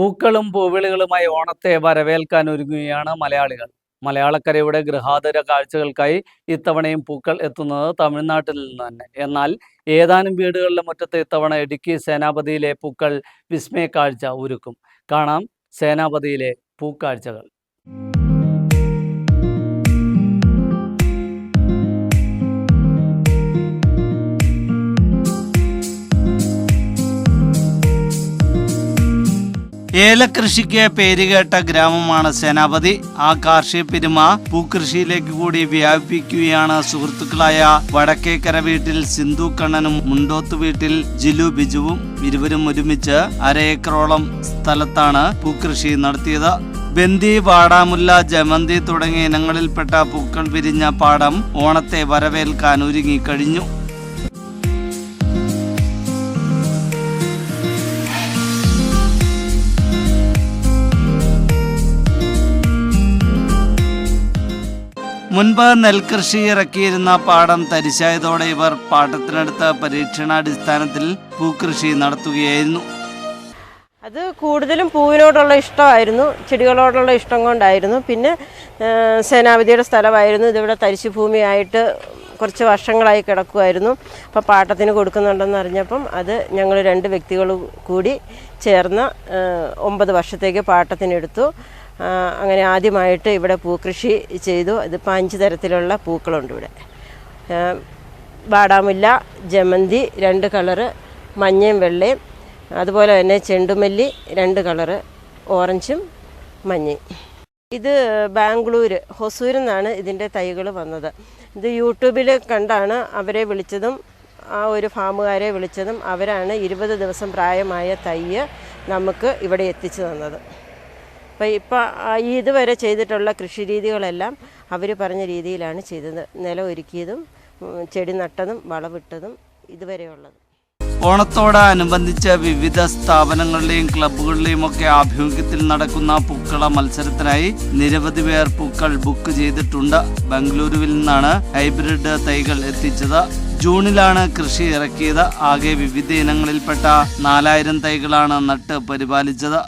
പൂക്കളും പൂവിളികളുമായി ഓണത്തെ വരവേൽക്കാൻ ഒരുങ്ങുകയാണ് മലയാളികൾ. മലയാളക്കരയുടെ ഗൃഹാതുര കാഴ്ചകൾക്കായി ഇത്തവണയും പൂക്കൾ എത്തുന്നത് തമിഴ്നാട്ടിൽ നിന്ന് തന്നെ. എന്നാൽ ഏതാനും വീടുകളിലെ മുറ്റത്ത് ഇത്തവണ ഇടുക്കി സേനാപതിയിലെ പൂക്കൾ വിസ്മയ കാഴ്ച ഒരുക്കും. കാണാം സേനാപതിയിലെ പൂക്കാഴ്ചകൾ. ഏലകൃഷിക്ക് പേരുകേട്ട ഗ്രാമമാണ് സേനാപതി. ആ കാർഷിക പെരുമ പൂക്കൃഷിയിലേക്ക് കൂടി വ്യാപിപ്പിക്കുകയാണ് സുഹൃത്തുക്കളായ വടക്കേക്കര വീട്ടിൽ സിന്ധു കണ്ണനും മുണ്ടോത്ത് വീട്ടിൽ ജിലു ബിജുവും ഇരുവരും ഒരുമിച്ച് അര ഏക്കറോളം സ്ഥലത്താണ് പൂക്കൃഷി നടത്തിയത്. ബന്ദി വാടാമുല്ല ജമന്തി തുടങ്ങിയ ഇനങ്ങളിൽപ്പെട്ട പൂക്കൾ വിരിഞ്ഞ പാടം ഓണത്തെ വരവേൽക്കാൻ ഒരുങ്ങിക്കഴിഞ്ഞു മുൻപ് നെൽകൃഷി ഇറക്കിയിരുന്ന പാടം തരിശായതോടെ ഇവർ പാട്ടത്തിനടുത്ത പരീക്ഷണാടിസ്ഥാനത്തിൽ പൂക്കൃഷി നടത്തുകയായിരുന്നു. അത് കൂടുതലും പൂവിനോടുള്ള ഇഷ്ടമായിരുന്നു ചെടികളോടുള്ള ഇഷ്ടം കൊണ്ടായിരുന്നു. പിന്നെ സേനാപതിയുടെ സ്ഥലമായിരുന്നു. ഇതിവിടെ തരിശു ഭൂമിയായിട്ട് കുറച്ച് വർഷങ്ങളായി കിടക്കുമായിരുന്നു അപ്പോൾ പാട്ടത്തിന് കൊടുക്കുന്നുണ്ടെന്ന് അറിഞ്ഞപ്പം അത് ഞങ്ങൾ രണ്ട് വ്യക്തികൾ കൂടി ചേർന്ന് ഒമ്പത് വർഷത്തേക്ക് പാട്ടത്തിനെടുത്തു. അങ്ങനെ ആദ്യമായിട്ട് ഇവിടെ പൂക്കൃഷി ചെയ്തു. ഇതിപ്പോൾ അഞ്ച് തരത്തിലുള്ള പൂക്കളുണ്ട് ഇവിടെ. വാടാമുല്ല ജമന്തി രണ്ട് കളറ് മഞ്ഞയും വെള്ളയും അതുപോലെ തന്നെ ചെണ്ടുമല്ലി രണ്ട് കളറ് ഓറഞ്ചും മഞ്ഞയും. ഇത് ബാംഗ്ലൂർ ഹൊസൂരിൽ നിന്നാണ് ഇതിന്റെ തൈകൾ വന്നത്. ഇത് യൂട്യൂബിൽ കണ്ടാണ് അവരെ വിളിച്ചതും ആ ഒരു ഫാമുകാരെ വിളിച്ചതും അവരാണ് ഇരുപത് ദിവസം പ്രായമായ തൈ നമുക്ക് ഇവിടെ എത്തിച്ചു തന്നത്. അപ്പോൾ ഇപ്പോൾ ഇതുവരെ ചെയ്തിട്ടുള്ള കൃഷി രീതികളെല്ലാം അവർ പറഞ്ഞ രീതിയിലാണ് ചെയ്തത്. നിലം ഒരുക്കിയതും ചെടി നട്ടതും വളവിട്ടതും ഇതുവരെയുള്ളത്. ഓണത്തോടനുബന്ധിച്ച് വിവിധ സ്ഥാപനങ്ങളിലെയും ക്ലബ്ബുകളുടെയും ഒക്കെ ആഭിമുഖ്യത്തിൽ നടക്കുന്ന പൂക്കള മത്സരത്തിനായി നിരവധി പേർ പൂക്കൾ ബുക്ക് ചെയ്തിട്ടുണ്ട്. ബംഗളൂരുവിൽ നിന്നാണ് ഹൈബ്രിഡ് തൈകൾ എത്തിച്ചത്. ജൂണിലാണ് കൃഷി ഇറക്കിയത്. ആകെ വിവിധ ഇനങ്ങളിൽപ്പെട്ട നാലായിരം തൈകളാണ് നട്ട് പരിപാലിച്ചത്.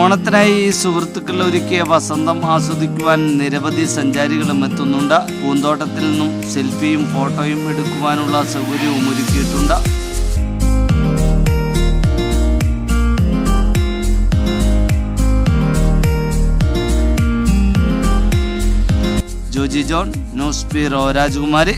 ഓണത്തിനായി സുഹൃത്തുക്കൾ ഒരുക്കിയ വസന്തം ആസ്വദിക്കുവാൻ നിരവധി സഞ്ചാരികളും എത്തുന്നുണ്ട്. പൂന്തോട്ടത്തിൽ നിന്നും സെൽഫിയും ഫോട്ടോയും എടുക്കുവാനുള്ള സൗകര്യവും ഒരുക്കിയിട്ടുണ്ട്. ജോജി ജോൺ ന്യൂസ് ബ്യൂറോ രാജകുമാരി.